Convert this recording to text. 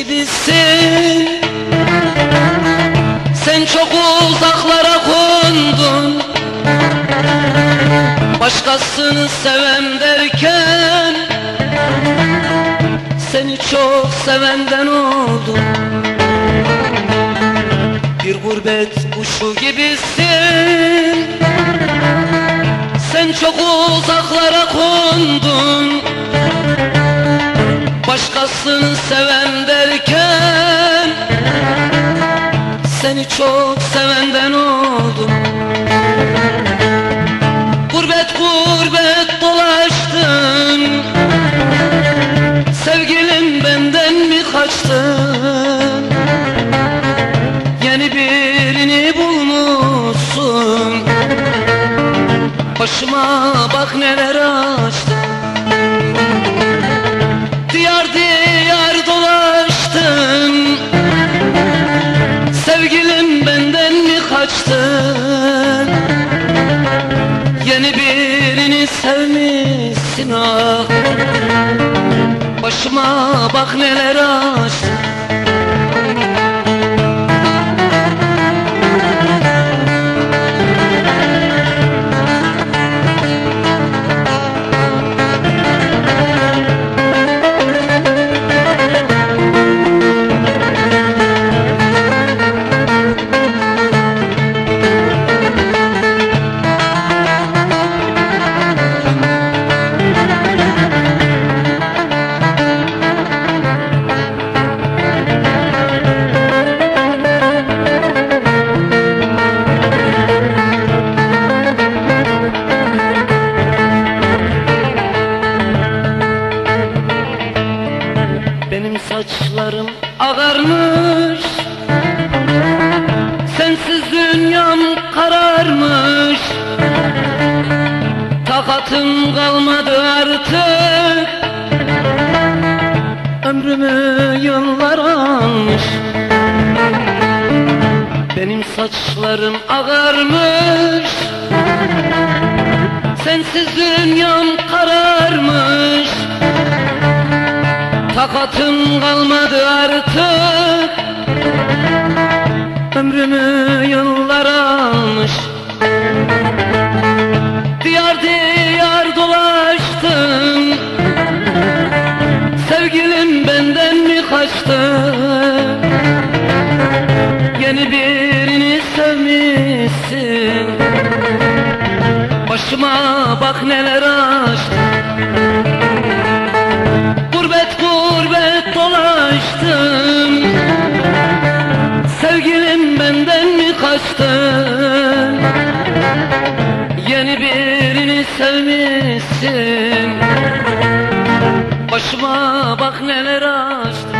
gibisin. Sen çok uzaklara kondun. Başkasını sevem derken Seni çok sevenden oldum. Bir gurbet kuşu gibisin. Sen çok uzaklara kondun. Başkasını sevem derken Seni çok sevenden oldum. Gurbet gurbet dolaştın Sevgilim benden mi kaçtın? Yeni birini bulmuşsun. Başıma bak neler ah Başıma bak neler açtın ağarmış Sensiz dünyam kararmış. Takatım kalmadı artık. Ömrümü yıllar almış. Benim saçlarım ağarmış. Sensiz dünyam kararmış Takatım kalmadı artık. Ömrümü kaçtı Yeni birini sevmişsin. Başıma bak neler açtı